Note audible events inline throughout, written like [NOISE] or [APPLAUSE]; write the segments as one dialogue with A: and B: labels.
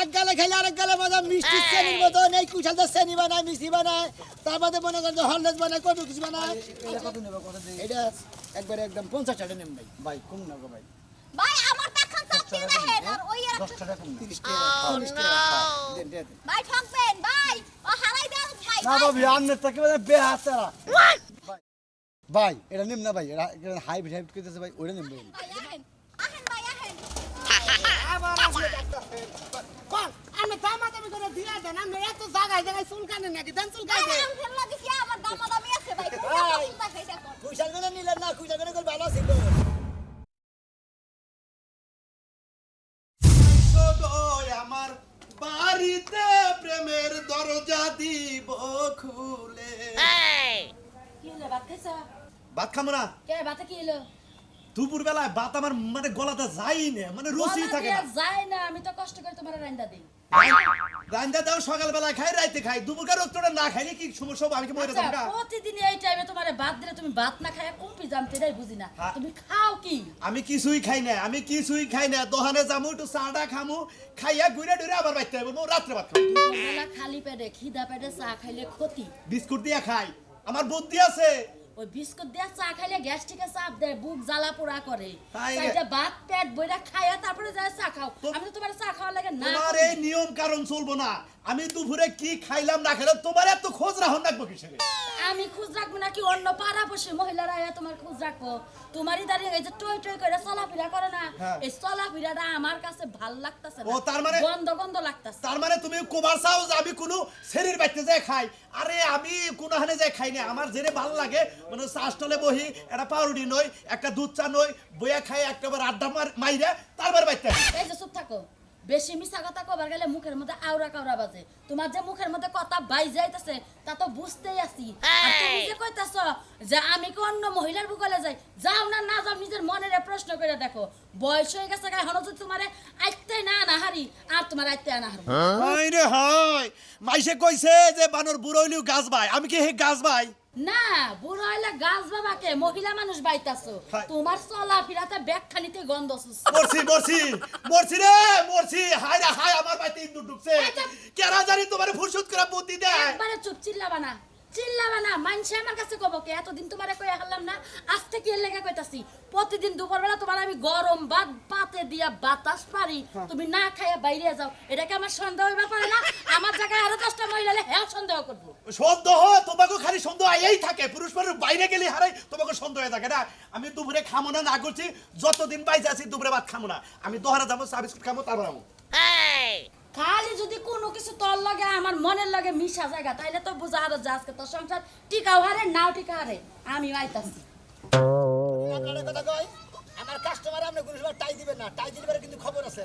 A: এক গালে খেলে আরেক গালে মজা মিষ্টি চেনির মতন এই কুশাল তো চেনি বানায় মিষ্টি বানায়। তার মধ্যে মনে করেন যে হলদেস বানায় কত কিছু বানায়।
B: এটা কত নেবে কত
A: একবারে একদম পঞ্চাশ টাকা নেন ভাই।
B: ভাই কম না গো ভাই।
C: ভাই আমার দেখান চাপিয়ে দেখেন আর ওই আর
B: দশ টাকা কম না।
A: তিরিশ টাকা টাকা। দেন, দেন।
C: ভাই ঠকবেন ভাই। ও হারাই দেন ভাই
B: না বাবু আন্নের থেকে মানে বেহাতারা ভাই এটা নিম না ভাই এটা হাইব্রিড হাইব্রিড করতেছে ভাই ওটা নিম ভাই।
C: ভাই আহেন আহেন ভাই আহেন।
D: দামাদামি করে দিয়া দেন আমি এত জায়গায় জায়গায় চুলকানে নাকি? দেন চুলকাই
C: আমার দামাদামি আছে ভাই?
A: করে। নিলেন না কুশাল করে করলে ভালো ছিল।
E: আমার বাড়িতে প্রেমের দরজা দিব খুলে।
F: কি হলো ভাত খাইছো?
E: ভাত খাব না।
F: কে ভাতে কি হলো?
E: দুপুর বেলায় ভাত আমার মানে গলাতে না মানে
F: গলা
E: থাকে না।
F: যায় না আমি তো কষ্ট করে তোমার রান্দা দিই।
E: রান্দা দাও সকাল বেলায় খাই রাইতে খাই। দুপুরকার রক্তটা না খাইলে কি সমস্যা হবে আমি কি মরে
F: আচ্ছা,
E: যাব
F: প্রতিদিন এই টাইমে তোমার ভাত দিলে তুমি ভাত না খায় কুম্পি জামতে এটাই বুঝি না।
E: হ্যাঁ।
F: তুমি খাও কি?
E: আমি কিছুই খাই না আমি কিছুই খাই না। দোকানে যামু একটু চাটা খামু খাইয়া ঘুরে ডুরে আবার বাইতে হবে রাত্রে ভাত খাব।
F: খালি পেটে খিদা পেটে চা খাইলে ক্ষতি।
E: বিস্কুট দিয়ে খাই। আমার বুদ্ধি আছে।
F: ওই বিস্কুট দিয়ে চা খাইলে গ্যাস্ট্রিকে চাপ দেয় বুক জ্বালা পোড়া করে।
E: তাই রে।
F: ভাত পেট বইরা খাইয়া তারপরে যা চা খাও। আমি তো তোমার চা খাওয়ার লাগে না
E: তোমার এই নিয়ম কারণ চলবো না। আমি দুপুরে কি খাইলাম না খাইলাম তোমার এত খোঁজ রাখুন রাখব কিসের?
F: আমি খোঁজ রাখব নাকি অন্য পাড়া বসে মহিলারা আয়া তোমার খোঁজ রাখব? তোমারই দাঁড়িয়ে এই যে টই টই করে চলাফেরা করে না।
E: হ্যাঁ।
F: এই চলাফেরাটা আমার কাছে ভালো লাগতাছে
E: ও, তার মানে-
F: গন্ধ গন্ধ লাগতাছে।
E: তার মানে তুমি কোবার চাও যে আমি কোনো শরীর বাইতে যাই খাই? আরে আমি কোনো হানে যাই খাই না আমার জেনে ভালো লাগে মানে চাষটলে বহি একটা পাউরুটি নই একটা দুধ চা নই বইয়া খাই একটা বার আড্ডা মাইরে তারপর বাইতে।
F: এই যে চুপ থাকো। বেশি মিশা কথা কবার গেলে মুখের মধ্যে আওরা কাওরা বাজে। তোমার যে মুখের মধ্যে কথা বাই যাইতেছে তা তো বুঝতেই আছি। আর তুমি যে কইতাছ যে আমি কি অন্য মহিলার বুকলে যাই যাও না না যাও নিজের মনের প্রশ্ন করে দেখো। বয়স হয়ে গেছে গায়ে হনো যদি তোমারে আইতে না না হারি আর তোমার আইতে না হারবো
E: হাই রে হাই মাইসে কইছে যে বানর বুড়ো হইলেও গাছ ভাই আমি কি হে গাছ ভাই
F: না বুড়ো হইলে গাছ বাবাকে মহিলা মানুষ বাইতাছো। তোমার চলা ফিরাতে ব্যাগখানিতে গন্ধ।
E: মরছি মরছি মরছি রে মরছি। হাই রে হাই আমার বাইতে ইন্দুর ঢুকছে।
F: আচ্ছা।
E: কেরা জানি তোমার ফুরসুত করে বুদ্ধি দেয়।
F: একবারে চুপ চিল্লাবা না। চিল্লাবা না মানছে আমার কাছে কব কে এতদিন তোমারে কই হারলাম না আজ থেকে এর লেগে কইতাছি প্রতিদিন দুপুরবেলা তোমার আমি গরম ভাত পাতে দিয়া বাতাস পারি তুমি না খাইয়া বাইরে যাও এটাকে আমার সন্দেহ হইবা পারে না? আমার জায়গায় আরও দশটা মহিলা হলে হ্যাঁ সন্দেহ করব।
E: সন্দেহ তোমাকে খালি সন্দেহ আইয়াই থাকে পুরুষ মানুষ বাইরে গেলে হারাই তোমাকে সন্দেহ থাকে না? আমি দুপুরে খামো না না করছি যতদিন বাইরে আছি দুপুরে ভাত খামো না। আমি দোহারা যাব চা বিস্কুট খামো তারপর
F: খালি যদি কোনো কিছু তোর লগে আমার মনের লগে মিশা জায়গা তাইলে তো বুঝা হারো যে আজকে তোর সংসার টিকাও হারে নাও টিকা হারে। আমি আইতাছি।
A: কথা কয় আমার কাস্টমার আপনি কোনো সময় টাই দিবেন না টাই দিলে কিন্তু খবর আছে।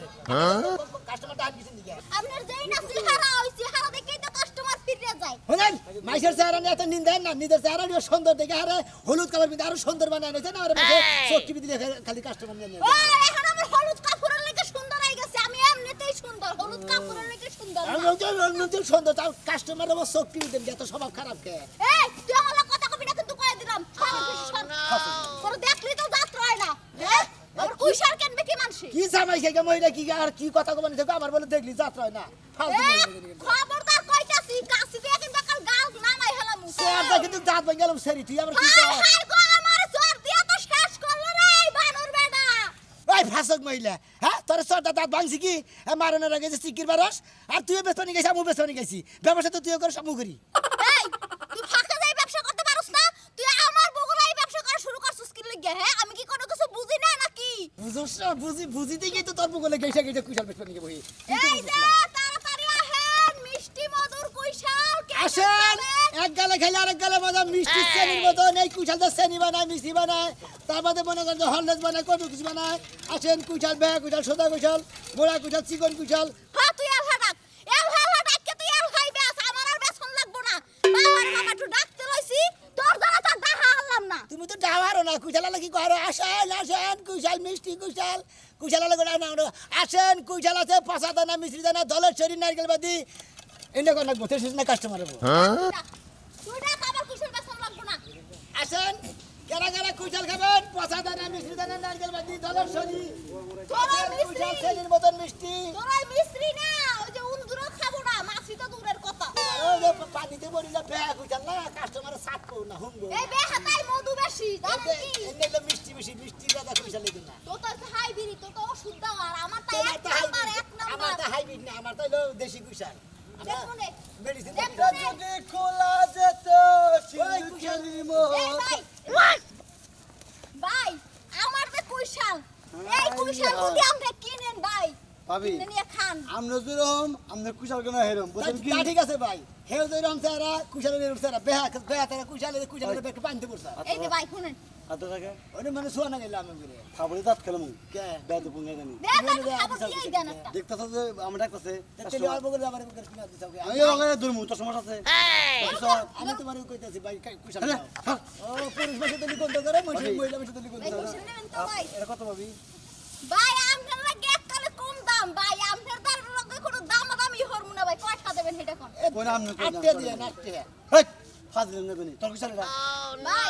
A: কাস্টমার টাই দিচ্ছেন দিকে
C: আপনার যেই না চেহারা ওই চেহারা দেখেই তো কাস্টমার ফিরে যায়।
A: হলেন মাইসের চেহারা নিয়ে এত নিন্দেন না নিজের চেহারা নিয়ে সুন্দর দেখে আরে হলুদ কালার কিন্তু আরও সুন্দর বানায় নিয়েছে না আর চোখ টিপি দিলে খালি কাস্টমার নিয়ে নিয়ে
C: ও এখন আমার হলুদ কাপড়ের লেগে সুন্দর হয়ে গেছে আমি এমনিতেই সুন্দর না।
A: তাও কাস্টমার আমার চোখ টিপি দেন এত স্বভাব খারাপ কে?
C: এই তুই আমার কথা কবি না কিন্তু কয়ে দিলাম। তোর দেখলি তো যাত্রা হয় না। হ্যাঁ? কুইশার কেনবে কি মানসি
A: কি জামাই খেয়ে মহিলা কি আর কি কথা কবেন আমার বলে দেখলি যাত্রা হয় না।
C: খবরদার কইতাছি কাশি দিয়ে কিন্তু কাল গাল নামাই হেলাম।
A: কিন্তু দাঁত ভেঙে গেলাম সেরি তুই আমার কি কর
C: হাই গো আমার জ্বর দিয়া তো শেষ করল রে এই বানর বেটা
A: ওই ফাঁসক মহিলা হ্যাঁ? তোর সরটা দাঁত ভাঙছি কি? মারনের আগে যে সিকির বারস আর তুইও নিয়ে গেছি আমিও নিয়ে গেছি। ব্যবসা তো তুইও করিস আমিও করি।
C: বুঝি
A: বুঝি গিয়ে তো তোর বুকলে গেছে গেছে কুশাল বেশ নিয়ে বই
C: এই যে তাড়াতাড়ি আহেন মিষ্টি মধুর কুইশাল কেমন
A: আসেন? এক গালে খেলে আরেক গালে মজা মিষ্টি চেনির মতন এই কুশাল তো চেনি বানায় মিষ্টি বানায়। তার মধ্যে মনে করেন যে হলদেস বানায় কত কিছু বানায়। আসেন কুশাল বেয়া কুশাল সোদা কুশাল গোড়া কুশাল চিকন কুশাল। তুমি তো ডাওয়ারও না কুশাল আলা কি করো? আসেন আসেন কুশাল মিষ্টি কুশাল। কুশাল আলা না আসেন কুশাল আছে পাঁচা দানা মিষ্টি দানা দলের শরীর নারকেল বাদি এনে কর লাগবো? তেল না কাস্টমার হব
C: হ্যাঁ?
A: আসেন কারা কারা কুশাল খাবেন? পচা দানা মিষ্টি দানা নারকেল বাদি দলের
C: সরি
A: কুশাল ছেলের মতন মিষ্টি।
C: তোরা মিষ্টি না ওই যে উন্দুরও খাব না মাছি তো দূরের কথা।
A: ওই যে পানিতে মরিলে বেহা কুশাল না কাস্টমারে সাত পাও না হুঙ্গো
C: এই বেহা তাই মধু বেশি জানেন কি?
A: এনে মিষ্টি বেশি মিষ্টি দাদা কুশাল লাগে না।
C: তো তো হাইব্রিড তো তো ওষুধ আর আমার তো এক নাম্বার এক নাম্বার
A: আমার তো হাইব্রিড না আমার তো দেশি কুশাল
B: যদি খোলা যেত
C: ভাই আমার যে কুইশাল এই কুইশাল যদি আপনি কিনেন ভাই
B: ভাবি
C: খান
B: আমরা যেরকম আমরা কুশাল কেন হেরম? বুঝছেন কি?
A: ঠিক আছে ভাই। হেউ যে রং সারা কুশালের রং সারা বেহা বেহা তারা কুশালের কুশালের একটু পানিতে পড়ছে।
C: এই যে ভাই শুনেন।
A: ওনে মানে শোয়া না গেলাম আমি করে
B: খাবড়ি দাঁত খেলাম
A: কে?
B: পুঙ্গে জানি
A: কিনে কিনে
B: দেখতেছ যে আমরা ডাকতেছে?
A: তেলে অল্প করে কিনে
B: আমি ওখানে দুর্মু তোর সমস্যা আছে
A: আমি তোমার কইতাছি ভাই কাই কুশাল
B: আরে, হ্যাঁ,
A: ও পুরুষ মাসে তুলি কোনটা করে মহিলা মাসে করে।
B: এটা কত ভাবি?
C: ভাই লাগে এককালে কম দাম। ভাই লগে কোনো দাম দামি হরমু না ভাই। কয়টা দেবেন কোন?
B: কোন নেই কোন নাম
A: আটটে দিয়ে আটটে।
B: ফাজলে নেবে নি তোর কুশাল এটা
C: ভাই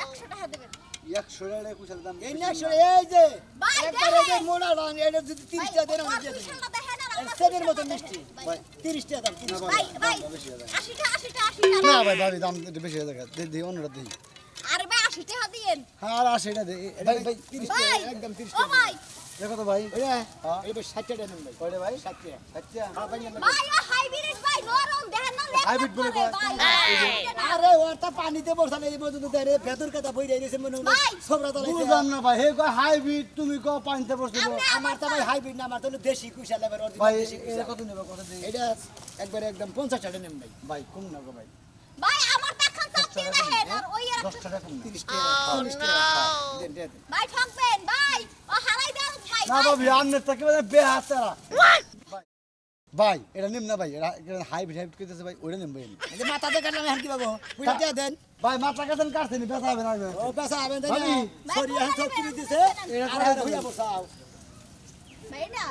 C: 100 টাকা দেবেন।
B: 100 টাকা কুশাল দাম।
A: এই না সরে এই যে
C: ভাই,
A: একবার যে। মোড়া রং এটা যদি 30 টাকা দেন আমি দিয়ে দেব। সেদের মতো মিষ্টি।
B: ভাই
A: 30 টাকা দাম
C: ভাই ভাই
B: দাম বেশি হয়ে যায়।
C: 80 টাকা 80 টাকা 80 টাকা।
B: না ভাই ভাবি দাম বেশি হয়ে দে দে অন্যটা দেই।
C: আরে ভাই 80 টাকা দিয়েন।
B: হ্যাঁ আর আসে এটা দে ভাই ভাই
A: 30 টাকা। একদম 30
C: ও ভাই
B: দেখো তো ভাই। হ্যাঁ।
A: এই বেশ 60 টাকা নেন ভাই।
B: কয়টা ভাই?
A: 60 টাকা
B: আচ্ছা
A: হ্যাঁ, ভাই।
C: ভাই ও হাইব্রিড ভাই নরম দেখেন না
B: Hybrid বলে?
C: ভাই।
A: আরে ওটা পানিতে বসালে এই পর্যন্ত দেয় রে। ভেতর কথা বই রইছে মনে হলো
C: ভাই!
A: সবরা তলাইছে
B: বুঝলাম না ভাই হে কয় হাইব্রিড তুমি কও পানিতে পড়ছিল
C: আমার
A: তো ভাই হাইব্রিড না আমার তো দেশি কুশাল এবার
B: ভাই
A: অরিজিনাল দেশি
B: এটা কত নেবে কত দেই
A: এটা একবারে একদম 50 টাকা নেন ভাই।
B: ভাই কম না গো ভাই।
C: ভাই আমার তো দেখান চাপিয়ে দেখেন আর ওই আর
B: 10 টাকা কম না
A: 30 টাকা। 40 টাকা
C: ভাই ঠকবেন ভাই। ও ভাই
B: না ভাবি বলে বেহাতারা। ভাই এটা নিম না ভাই এটা হাইব্রিড হাইব্রিড কইতেছে ভাই ওইটা নিম ভাই। আমি।
A: এই যে কাটলাম এখন কি পাবো পুরা দিয়ে দেন?
B: ভাই মাথা কাটেন কাটছে নি ব্যথা হবে না
A: ও আবেন দেন
B: ভাবি।
A: সরি এখন সব কিনে দিছে?
B: এটা করে
A: আর। হইয়া বসাও।
C: ভাই না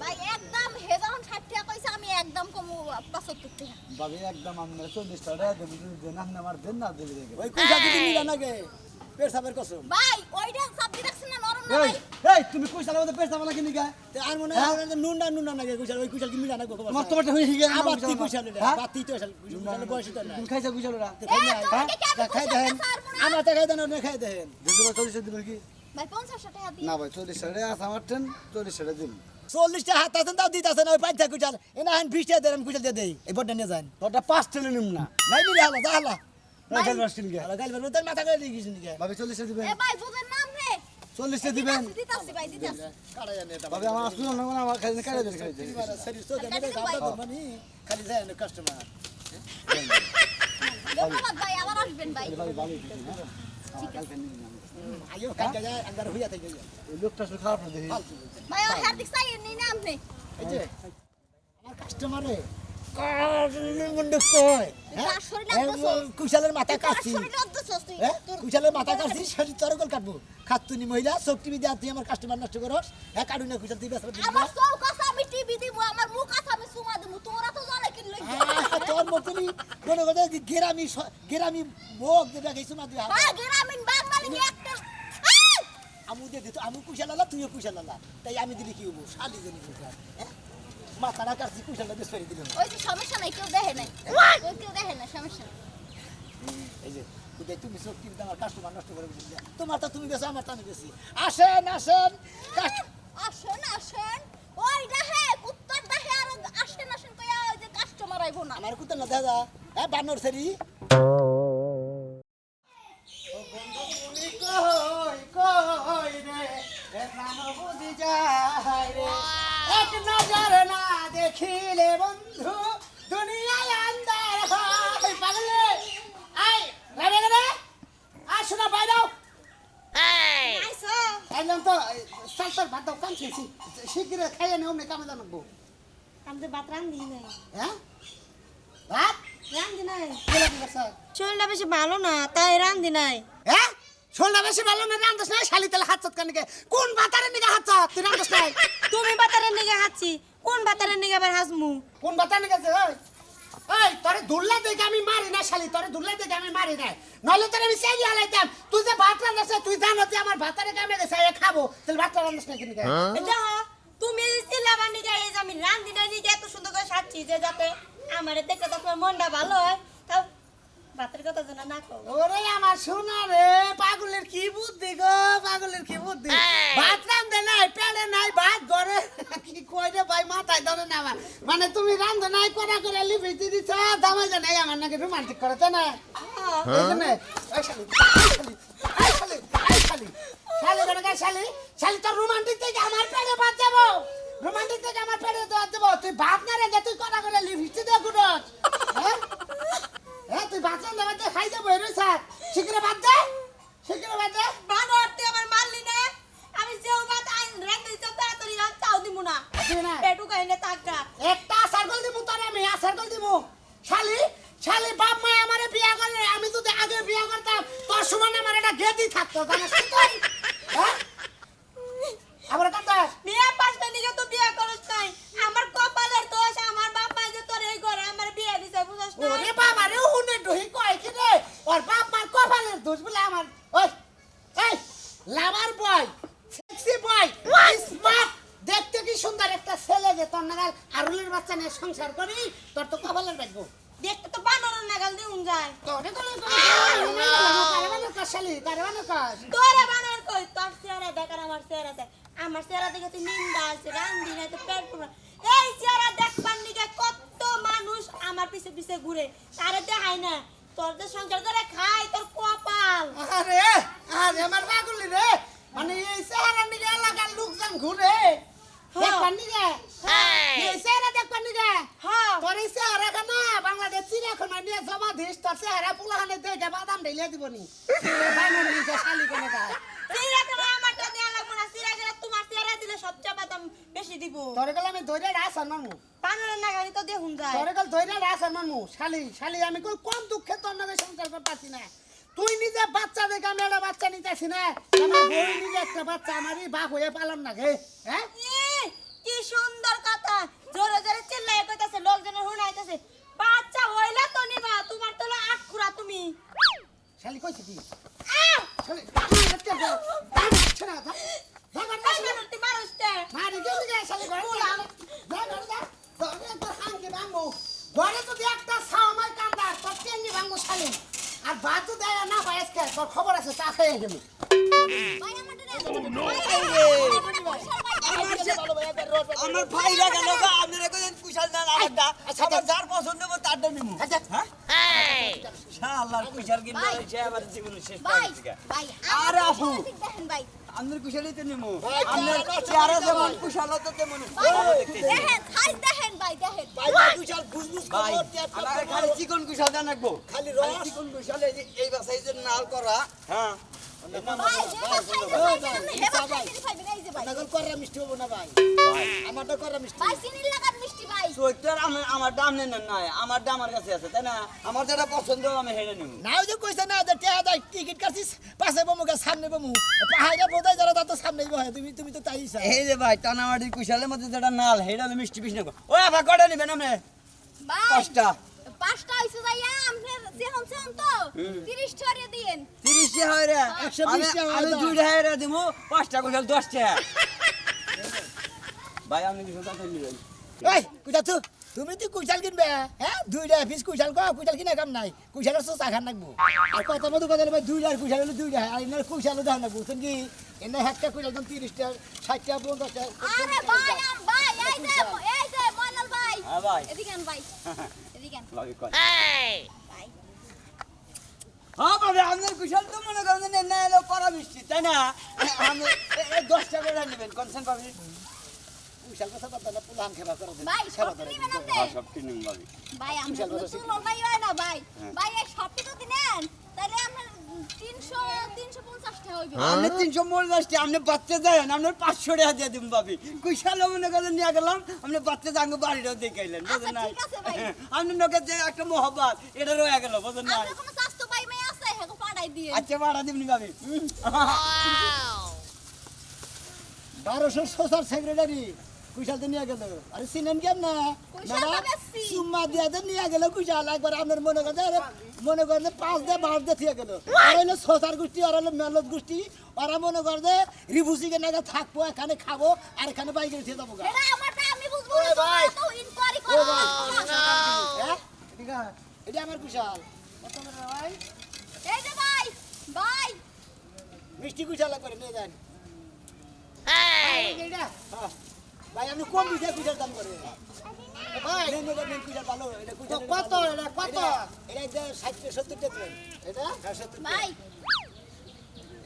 C: ভাই একদম হে যখন 60 টাকা কইছে আমি একদম কম 75 টাকা।
B: ভাবি একদম আমরা চল্লিশ টাকা দেবো তুমি দেন আপনি আমার দেন না দেবে দেখে
A: ওই কুশা যদি মিলা নাগে পেট সাবের কসম।
C: ভাই ওইটা চাপি রাখছেন না নরম না
B: এই
C: ভাই?
B: এই তুমি কইছ না আমাদের পেছালা কিনি গা
A: তে আর মনে হয় আমার নুনডা নুনডা নাগে কুশাল ওই কুশাল কি মিলা নাগে খবর
B: আমার তোমারটা হয়ে গেল
A: আবার তুই কুশাল এটা আবার তুই তো কুশাল কুশাল বয়স তো না
B: তুমি খাইছা কুইছালরা
C: এ তোমাকে কি আমি
A: খাই
C: কইছি
A: দেন। আমার তো খাই দেন ওনে খাই দেন।
B: দিদিবা চল্লিশ দিবেন কি?
C: ভাই 50 টাকা দিন।
B: না ভাই চল্লিশ টাকা আছে আমার ট্রেন চল্লিশ টাকা দিন।
A: চল্লিশটা হাত আছেন তাও দিতেছেন ওই পাঁচটা কুশাল এনা বিশটা দেন কুশাল দিয়ে দেই। এই বড়টা নিয়ে যান।
B: তোরটা পাঁচ ট্রেনে নিম না।
A: নাই নিলে হালা যা হালা।
B: চল্লিশ টাকা দিবেন।
C: এ ভাই বুঝেন নাম রে।
B: চল্লিশ টাকা দিবেন।
C: দিতাছি ভাই দিতাছি।
A: কাটা জানে এটা
B: ভাবি আমার আসলে মানে আমার খাইতে খাইতে দেন
A: মানে খালি যায় কাস্টমার
C: ভাই আবার আসবেন ভাই।
B: ভাই ভালো
A: আইও কাটা যায় একবার হইয়া থেকে
B: লোকটা খারাপ না দেখি।
C: ভাই ও হার্দিক চাই নেই আপনি
A: এই যে। আমার কাস্টমারে কার হ্যাঁ? কুশালের মাথা কাটছি হ্যাঁ?
C: তোর
A: কুশালের মাথা কাটছি শরীর তরকল কাটবো খাতুনি মহিলা সব টিভি দিয়ে তুই আমার কাস্টমার নষ্ট করস। হ্যাঁ কাটু না কুশাল তুই বেসা
C: আমার চৌক আছে আমি টিভি দিব আমার মুখ আছে আমি সুমা দিব তোরা তো জানে কি লই
A: তোর মতনই করে গেরামি গেরামি ভোগ দেবে কিছু না দিবে।
C: ভাই গ্রামীণ বাঙালি একটা এই!
A: আমু দিয়ে দিত আমু কুশাল আলা তুইও কুশাল আলা তাই আমি দিলি কি হব? শালি জানি কুশাল হ্যাঁ? মাথাটা কাটছি কুশালটা বেশ ফেরে দিলাম
C: ওই যে সমস্যা নাই কেউ দেখে নাই। ওই কেউ দেখে না সমস্যা নাই।
A: এই যে বুঝাই তুমি সব টিভিতে আমার কাস্টমার নষ্ট করে দিলে তোমার তো তুমি বেশি আমার তো আমি বেশি আসেন আসেন
C: আসেন আসেন। ওই দেখে উত্তর দেখে আর আসেন আসেন কইয়া ওই যে কাস্টমার আইবো না।
A: আমার কুত্তা না দাদা। হ্যাঁ বানর সেরি
D: এক নজর না দেখিলে বন্ধু দুনিয়ায় আন্দার হয়। পাগলে আই রে রে রে আই শোনা একদম তো সালতার ভাত দাও কাম খেয়েছি। শিগগিরে খাইয়ে নে কামে জানাব।
G: আমি ভাত রান্ধি নাই।
D: হ্যাঁ? ভাত?
G: রান্ধি নাই। বেশি ভালো না তাই রান্ধি নাই।
D: হ্যাঁ? শোনা বেশি ভালো না রান্ধস না শালি হাত চট কোন বাতারে নিগা হাত চট তুই রান্ধস নাই? [LAUGHS]
G: তুমি বাতারের নিগে হাঁচি। কোন বাতারের নিগে আবার হাসমু?
D: কোন বাতারে নিগা ওই ওই তোরে দুল্লা দেখে আমি মারি না শালি তোরে দুল্লা দেখে আমি মারি না নইলে তোরে আমি সেই হালাইতাম। তুই যে ভাত রান্ধস তুই জানো যে আমার ভাতারে কামে গেছে এ খাব। তাহলে ভাত রান্ধস না কিনকে
G: এটা তুমি চিল্লাবার নিগে এই যে আমি রান্ধি নাই নিগে এত সুন্দর করে সাজছি যে যাতে আমার দেখে তো মনটা ভালো হয়। ভাতের কথা যেন না কও।
D: ওরে আমার সোনা রে পাগলের কি বুদ্ধি গো পাগলের কি বুদ্ধি? ভাত রান্ধে নাই পেলে নাই ভাত ঘরে [LAUGHS] কি কই রে ভাই মাথায় ধরে না আমার। মানে তুমি রান্ধে নাই করা করে লিপিতে দিছ দামাই নাই আমার নাকি রোমান্টিক করে তাই না? এই শালি, এই শালি, শালি, তোর রোমান্টিক থেকে আমার পেটে ভাত যাব রোমান্টিক থেকে আমার পেটে ভাত যাব তুই ভাত না রেখে তুই করা করে লিপিতে গুড়স হ্যাঁ? হ্যাঁ তুই ভাত রান্ধে ভাত খাই যাব এর স্যার। শীঘ্র ভাত দে শীঘ্র ভাত দে।
G: বানর তুই আমার মারলি না। আমি যেও ভাত আইন রান্ধি তো তাড়াতাড়ি আর চাও দিমু না? পেটু কাইনে তাকা
D: একটা আসার গল দিমু তোরে আমি আসার গল দিমু। শালি শালি বাপ মা আমারে বিয়া করে আমি যদি আগে বিয়া করতাম তোর সমান আমার একটা গেদি থাকতো জানিস তুই? হ্যাঁ আবার কান্দা
G: বিয়ে পাস করে নিকে তো বিয়ে করছ নাই আমার কপালের দোষ আমার বাপ মা যে তোর এই ঘরে আমার বিয়ে দিছে বুঝছ না
D: ওরে বাবা রে হুনে ডহি কয় কি রে ওর বাপ মার কপালের দোষ বলে আমার ওই এই lover boy sexy boy smart দেখতে কি সুন্দর একটা ছেলে যে তোর নাগাল আরুলের বাচ্চা নিয়ে সংসার করি তোর তো কপালের দেখব
G: দেখতে তো বানর নাগাল দিউন যায়
D: তোরে কোলে কারবানো কাশালি কারবানো কাশ
G: তোরে বানর কই তোর চেহারা দেখ আর আমার চেহারা দেখ আমার চেহারা দেখে আছে রান্দি না তো পেট পুরা এই চেহারা দেখবার নিকে কত মানুষ আমার পিছে পিছে ঘুরে তারে দেখাই না। তোর যে সংসার করে খাই তোর কপাল।
D: আরে আরে আমার বাগুলি রে। মানে এই চেহারা নিগে এলাকার লোকজন ঘুরে। দেখবার নিগে? এই চেহারা দেখবার
G: হ্যাঁ
D: তোর এই চেহারা কেনা? বাংলাদেশ চিড়িয়াখানা নিয়ে জমা দিস তোর চেহারা পোলাহানে দেখে বাদাম ঢেলে দিব নি বানর শালি কোনে গায়।
G: সিরা করে আমারটা দেয়া লাগবে না সিরা করে তোমার বাদাম বেশি দিব।
D: তোরে গেলে আমি ধৈর্য রাসার মানমু
G: বানরের নাগালি তো দেখুন যায়
D: তোরে গেল ধৈর্য রাসার মানমু শালি শালি আমি কই কোন দুঃখে তোর নামে সংসার করতেছি না। তুই নিজে বাচ্চা দেখে আমি একটা বাচ্চা নিতেছি না। আমার বই নিজে একটা বাচ্চা আমারই বাপ হয়ে না গে হ্যাঁ?
G: কি সুন্দর কথা। জোরে জোরে চিল্লাই কইতাছে লোকজনের হুনাইতেছে বাচ্চা হইলা তো নিবা তোমার তো আট খুরা তুমি।
D: শালি কইছে কি? শালি আর ভাত দেয় না পায়েস খেয়ে তোর খবর আছে চা খেয়ে গেলি
C: ভাই ভাই
H: আমার ভাইরা আপনারা কইলেন কুশাল না আমারটা আমার যার পছন্দ হবে তারটা নিমু হ্যাঁ শালার কুশাল কিনতে হইছে আমার জীবনের শেষ
C: ভাই ভাই
H: আরে আপু।
C: দেখেন ভাই
H: আপনার কুশালই তো নিমু আপনার চেহারা যেমন কুশাল হতো তেমন
C: দেখেন খাই দেখেন ভাই দেখেন।
H: ভাই আমার খালি চিকন কুশাল দেন রাখব খালি চিকন কুশাল এই এই যে নাল করা হ্যাঁ
A: না ভাই আমারটা করা মিষ্টি
C: ভাই চিনির লাগান মিষ্টি ভাই
H: সোয়েটার আমার আমার দাম নেন নাই আমার দাম আমার কাছে আছে তাই না আমার যেটা পছন্দ আমি হেরে নিবো
A: না ওই যে কইছে না যে টেয়া দেয় টিকিট কাটছিস পাশে বমু সামনে বমু পাহাড়ে বোধাই যারা তা তো সামনেই বহে তুমি তুমি তো তাই চাও
H: এই যে ভাই টানামাটির কুশালের মধ্যে যেটা নাল মিষ্টি পিস নেব ওই আবার কটা নিবেন আপনি? পাঁচটা।
C: পাঁচটা হইছে ভাইয়া আপনার যেহন সেহন তো 30 টাকা দিয়েন।
H: তিরিশ টাকা হয় রে
A: একশো
H: আমি
A: বিশ টাকা
H: আমি দুই টাকা রে দিব পাঁচটা কুশাল দশ টাকা ভাই আপনি কিছু কথা নিবেন
A: এই কুইটা তো তুমি তুই কুইশাল কিনবে হ্যাঁ? দুইটা পিস কুইশাল কো কুইশাল কিনে কাম নাই। কুইশালের তো চা খান লাগবো। আর কত মতো কথা ভাই দুইটা কুইশাল হলে দুইটা আর এনার কুইশালও দাম লাগবো। বুঝছেন কি এনে একটা কুইশাল দাম তিরিশটা ষাটটা পঞ্চাশটা
C: আরে ভাই ভাই এই যে এই যে মনাল ভাই।
H: হ্যাঁ ভাই।
C: এদিকে ভাই। [LAUGHS]
H: হ্যাঁ কুশাল তো মনে করেন না এলো করা মিষ্টি তাই না? আমি এ- এ দশটা করে নেবেন কনসেন্ট পাবি
A: কুইশাল কথা কথা না পুলান খেলা করে দেন।
C: ভাই সব
H: হ্যাঁ কিনে
C: ভাই আমরা তো তুলন হয় না ভাই। ভাই এই সবটি তো নেন তাহলে আপনার 300 350 টাকা হইবে।
H: আপনি তিনশো পঞ্চাশটি আপনি বাচ্চা দেন আপনার পাঁচশো টাকা দিয়ে দিন পাবি কুশাল মনে করেন নিয়ে গেলাম আপনি বাচ্চা জাঙ্গ বাড়িটাও দেখাইলেন বুঝেন
C: আচ্ছা,
H: না
C: ঠিক
H: আপনি লোকের যে একটা মহব্বত এটা রয়ে গেল বুঝেন
C: দিয়ে।
H: আচ্ছা ভাড়া দিবনি পাবি
A: বারোশো সোসার সেক্রেটারি কুইশাল তো নিয়ে গেল। আরে চিনেন কেন না
C: কুইশাল
A: বাবা,
C: তো বেশি।
A: চুম্মা দিয়া তো নিয়ে গেল কুইশাল। একবার আপনার মনে করতে আরে মনে করতে পাঁচ দিয়ে বাস দিয়ে থিয়ে গেল। আর হলো সোসার গোষ্ঠী আর হলো মেলত গোষ্ঠী। ওরা মনে করতে রিভুসিকে নাকি থাকব এখানে খাব আর এখানে বাইকে থিয়ে যাব
C: এটা না।
A: হ্যাঁ আমার কুশাল মিষ্টি কুশালা করে নিয়ে যান।
D: এইটা
A: ভাই আপনি কম বিষয় কুশাল দাম করে?
D: ভাই
A: নেন নেন কুশাল ভালো এটা কুশাল
D: কত এটা কত?
A: এটা এটা ষাট সত্তর টাকা দেবেন
D: এটা?
A: হ্যাঁ সত্তর
C: ভাই।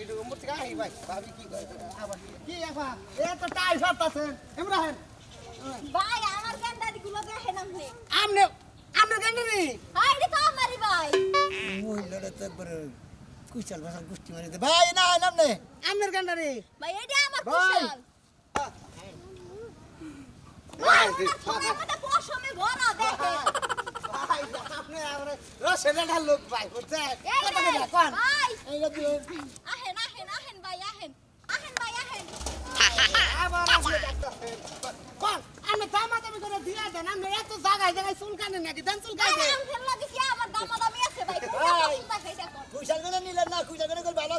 D: একটু মুর্তি গাই ভাই। ভাবি কি করে? আবার কি? আফা এ তো টাই শর্ট আছে। ইমরান।
C: ভাই আমার গেন্দারি গুলো দেখেন আপনি।
D: আমনে আমনে কেন রে
C: হাই তো আমারই ভাই।
A: তো মারি দে। না
D: আমনের
C: এইটা আমার। কুশল ভাই আমার মধ্যে পশমে ভরা দেখে
D: ভাই আপনি আমরা রসেটা লোক ভাই বুঝছে
C: এই
D: কত
C: রে,
D: করে কোন
C: ভাই
A: এইটা দিও
C: আহেন আহেন আহেন ভাই আহেন আহেন ভাই আহেন
D: আবার ডাক্তার কোন আমি দামা দামি করে দিয়া দেন আমি এত জায়গায় জায়গায় চুলকানে নাকি দেন চুলকাই
C: ভাই আমি
A: ভালো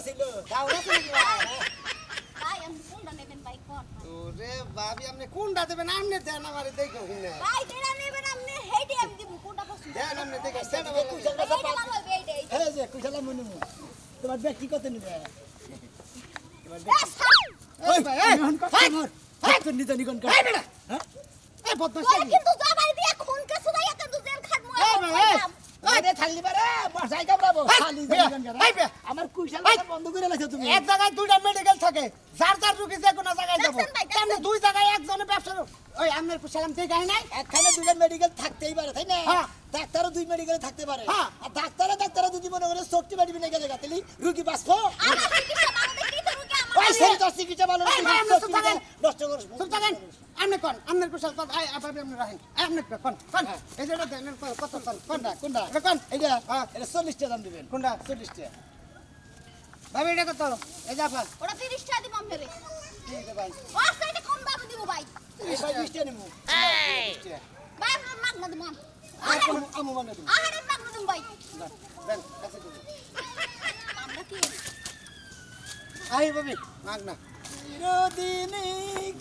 A: ছিল
D: আছে নাকি ভাই
C: ভাই আমি কোনটা নেবেন ভাই কোন
D: ওরে ভাবি আপনি কোনটা দেবেন? আপনি দেন আমারে দেখো হিনে
C: ভাই যেটা নেবেন আপনি হেইডি আমি দিব। কোনটা পছন্দ?
D: দেন আপনি দেখো
C: এইটা ভালো হবে এইটা এইটা।
A: হ্যাঁ যে কুশালা মনে মনে তোমার ব্যক্তি কত নিবে?
C: এ, ছাড়।
D: এই ভাই এই
A: তোর নিতে নিকন কর
D: এই বেটা! এই বদমাশ
C: কিন্তু জামাই দিয়া খুন কে সুদাইয়া কিন্তু জেল খাটমু
D: এই
A: আরে বসাই কামড়াবো খালি
D: ভাইয়া।
A: আমার কুশাল বন্ধ করে লাগছে তুমি
D: এক জায়গায় দুইটা মেডিকেল থাকে যার যার রুগী যে কোনো জায়গায় যাব
C: দেখছেন ভাই, দেখছেন?
D: তেমনি দুই জায়গায় একজনের ব্যবসা ওই আপনার সালাম ঠিক নাই
A: একখানে দুজন মেডিকেল থাকতেই পারে তাই না
D: হ্যাঁ।
A: ডাক্তারও দুই মেডিকেল থাকতে পারে
D: হ্যাঁ।
A: আর ডাক্তারে ডাক্তারে যদি মনে করে শক্তি বাড়ি বিনে গেলে গাতেলি রুগী বাঁচবো দশ চিকিৎসা ভালো
D: থাকেন।
A: নষ্ট করে
D: চুপ থাকেন। আপনি কোন? আপনার কুশল কত আই আপনি আপনি রাখেন। আপনি কোন? কোন? এই যে দেন কত কোন
A: কোনটা কোনটা?
D: এটা কোন?
A: এইটা
D: হ্যাঁ।
A: এটা চল্লিশ টাকা দাম দিবেন।
D: কোনটা?
A: চল্লিশ টাকা
D: ভাবি এটা কত? এই যে আপনার
C: ওটা 30 টাকা দিব আমরে
A: ঠিক আছে ভাই।
C: ও সাইডে কোন দাম দিব ভাই।
A: এই ভাই বিশ টাকা নেব বিশ
C: ভাই আপনার মাগনা দিব
A: আর আমু মানে দেবো।
C: আহারে মাগনা দিব ভাই।
D: দেন কাছে দিন [LAUGHS]
C: আমরা কি
D: আই ভাবি মাগ না।
A: চিরদিনই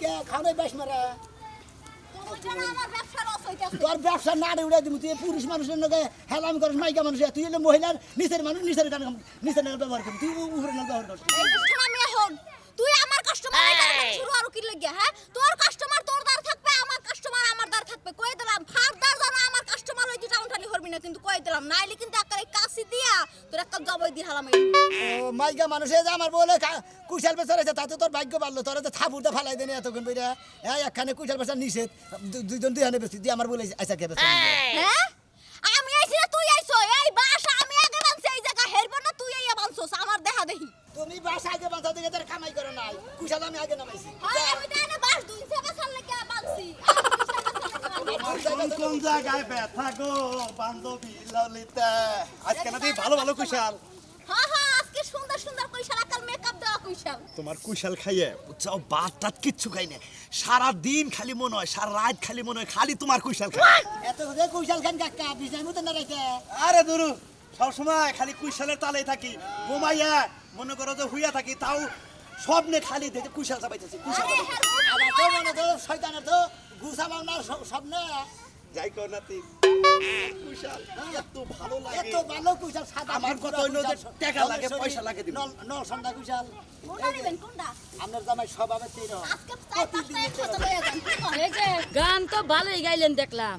A: কে খাওয়াই বাস মারা? তোর ব্যবসা না উড়াই দিব তুই পুরুষ মানুষের লগে হেলাম করিস মাইকা মানুষ তুই হলে মহিলার নিচের মানুষ নিচের গান নিচের নাল ব্যবহার করবি। তুই উপরে নাল ব্যবহার
C: এখন তুই আমার কাস্টমার শুরু আর কি লাগিয়া হ্যাঁ? তোর কাস্টমার তোর দার থাকবে আমার কাস্টমার আমার দার থাকবে কই দিলাম ফারদার জানো করবি না কিন্তু কই দিলাম নাইলে কিন্তু একটা এই কাশি দিয়া তোর একটা জবাই দি হালাম
A: ও মাইকা মানুষে যে আমার বলে কুশাল বেচার আছে তাতে তোর ভাগ্য পারল তোরা তো ফালাই দেনে এতক্ষণ বইরা। হ্যাঁ একখানে কুশাল বেচার নিষেধ দুইজন দুই হানে বেশি দিয়ে আমার বলে আইসা কে বেচা
C: হ্যাঁ? আমি আইছি না তুই আইছো এই বাসা আমি আগে বানছি এই জায়গা হেরব না তুই আইয়া বানছস আমার দেখা দেখি।
A: তুমি বাসা আগে বাঁচা দিকে তোর কামাই করো নাই কুশাল আমি আগে নামাইছি।
C: হয় আমি তো এনে বাস দুই সেবা সালে কে বানছি
E: কোন কোন জায়গায় ব্যথা গো বান্ধবী ললিতা? আজকে না ভালো ভালো কুশাল।
C: হ্যাঁ হ্যাঁ আজকে সুন্দর সুন্দর কইশাল আকাল মেকআপ দেওয়া কইশাল
E: তোমার কুশাল খাইয়ে বুঝছ বাদ টাত কিচ্ছু খাই না সারা দিন খালি মনে হয় সারা রাত খালি মনে হয় খালি তোমার কুশাল খাই
A: এত যে কুশাল খান কাকা বিছার মতো না রেখে
E: আরে দুরু সবসময় খালি কুশালের তালে থাকি। ঘুমাইয়া মনে করো যে হুইয়া থাকি তাও স্বপ্নে খালি দেখে কুশাল চাপাইতেছি কুশাল।
C: হ্যাঁ
A: আবার তো মনে তো শয়তানের তো গুছা বাংলা সব না
E: যাই কর না তুই। কুশাল এত ভালো লাগে।
A: এত ভালো কুশাল সাদা
E: আমার কথা হইল যে টাকা লাগে, পয়সা লাগে
A: দিন ন সন্ধ্যা কুশাল।
C: কোনটা নেবেন কোনটা?
A: আপনার জামাই স্বভাবে তিন
C: আজকে
F: এই যে গান তো ভালোই গাইলেন দেখলাম।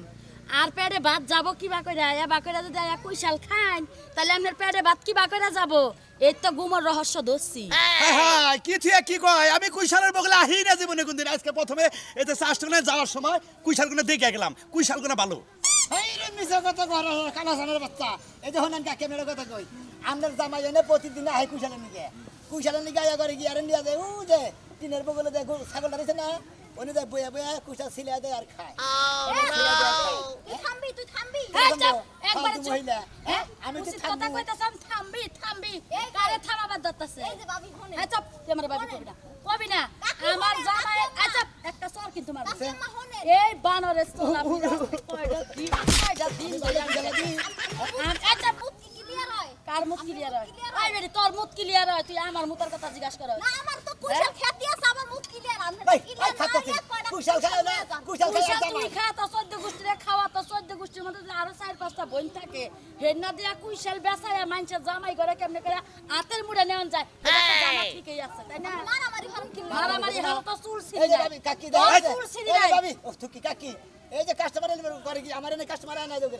F: আর পেটে ভাত যাব কিবা করে আয়া বাকরা যদি আয়া কুইশাল খান তাহলে আপনার পেটে ভাত কিবা করে যাব? এই তো গুমর রহস্য ধরছি।
E: হ্যাঁ কি থিয়া কি কয়? আমি কুইশালের বগলে আহি না জীবনে কোনদিন। আজকে প্রথমে এতে চাষটনে যাওয়ার সময় কুইশালগুলো দেখে গেলাম। কুইশালগুলো ভালো।
A: এই রে মিছে কথা কর কালা সানের বাচ্চা। এই কথা কই? আপনার জামাই এনে প্রতিদিন আহে নিকে। নিকে আয়া করে গিয়ে আরে নিয়ে যায় ও যে টিনের বগলে দেখো ছাগলটা না? উনি বইয়া বইয়া সিলিয়া দেয় আর খায়
C: তুই থামবি তুই থামবি
F: একবারে।
A: মহিলা আমি তো
F: কথা কইতাছাম, থামবি, থামবি। কারে থামাবার দরকার
C: এই যে বাবি ফোনে
F: তুই আমার বাড়ি কবি না। কবি না। আমার জামাই চাপ, একটা কিন্তু এই বানরের কয়টা দিন, কয়টা দিন ধরে আঙ্গেলা দিন। চাপ,
C: মুখ কি ক্লিয়ার হয়
F: কার মুখ ক্লিয়ার হয় আই বেরি তোর মুখ ক্লিয়ার হয় তুই আমার মুখের কথা জিজ্ঞাসা কর
C: না আমার তো কুশাল খ্যাতি আছে আমার মুখ ক্লিয়ার আমার
A: ভাই
C: ক্লিয়ার
A: ভাই খাতে
C: না কয়টা
A: কুশাল কুশাল খায় না কুশাল খায়
F: কুশাল
A: একদম
F: তুমি খা তো চোদ্দ গোষ্ঠীরে খাওয়া তো চোদ্দ গোষ্ঠীর মধ্যে আরও চার পাঁচটা বোন থাকে। হেন্না দিয়া কুশাল বেসায় মানুষের জামাই করে কেমনে করে হাতের মুড়ে নেওয়া যায়। এটা তো জানা ঠিকই আছে তাই না?
C: মারামারি হরম কি?
F: মারামারি হলো তো চুল ছিঁড়ি
A: যে
F: নাই
A: ভাবি কাকি
F: চুল ছিঁড়ি
A: এই যে
F: নাই
A: ভাবি ও তুই কি কাকি এই যে কাস্টমার করে কি আমার এনে কাস্টমার আনা দেও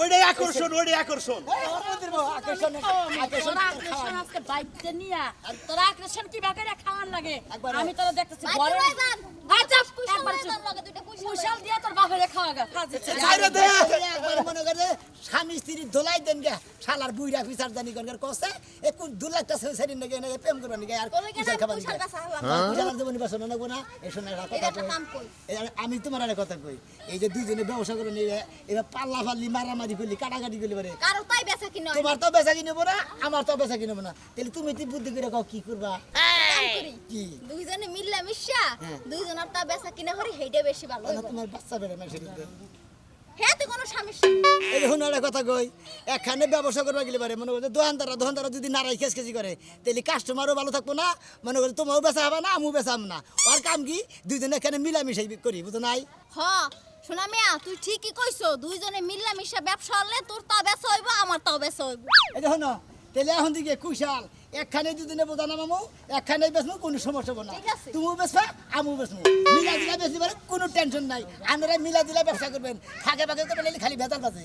E: ওইটাই আকর্ষণ ওইটাই আকর্ষণ।
A: এই ওর মন্দির বউ, আকর্ষণ আকর্ষণ
F: তোরা আকর্ষণ। আজকে বাইকতে নিয়া। তোরা আকর্ষণ কি বাকারে খাওয়ার লাগে? আমি তোরা দেখতেছি
A: স্বামী স্ত্রী দোলাই দেন গে শালার বুইরা ফিসার জানি গনগার কসে দু লাখ টাকা নাকি প্রেম নাকি আর? কুশাল আর দেবনি না এই শোনা কথা
C: এটা একটা কাম কই।
A: এই আমি তোমার আর কথা কই এই যে দুইজনে ব্যবসা করে নিয়ে এবার পাল্লা পাল্লি মারামারি করলি কাটাকাটি করলি পারে
C: কারও তাই বেচা কিনে হয় না।
A: তোমার তো বেচা কিনবো না আমার তো বেচা কিনবো না তাহলে তুমি তুই বুদ্ধি করে কাও কি করবা? কি?
C: দুইজনে মিললা মিশা
A: হ্যাঁ।
C: তা বেচা কিনে হরি হেইটা বেশি ভালো
A: না, তোমার বাচ্চা বেড়ে মেসে দিতে।
C: হ্যাঁ তুই কোনো সমস্যা
A: দেখুন একটা কথা কই এখানে ব্যবসা করবা গেলে পারে মনে করছে দোকানদাররা দোকানদাররা যদি নারাই খেস খেসি করে তাহলে কাস্টমারও ভালো থাকব না মনে করছে তোমারও বেচা হবে না আমিও বেচা না। আর কাম কি? দুইজনে এখানে মিলামিশাই করি বুঝো নাই?
C: হ শোনা মিয়া তুই ঠিকই কইছো দুইজনে মিললা মিশা ব্যবসা হলে তোর তা বেচা হইব আমার তাও বেচা হইব।
A: এই দেখো না তাহলে এখন দিকে কুশাল একখানে দুদিনে বোঝা না মামু একখানে বেসমু কোনো সমস্যা না। তুমিও বেচবা আমিও বেচবো মিলা দিলা বেশি পারে কোনো টেনশন নাই। আপনারা মিলা দিলা ব্যবসা করবেন। ফাঁকে ফাঁকে করবেন খালি ভেজাল বাজে।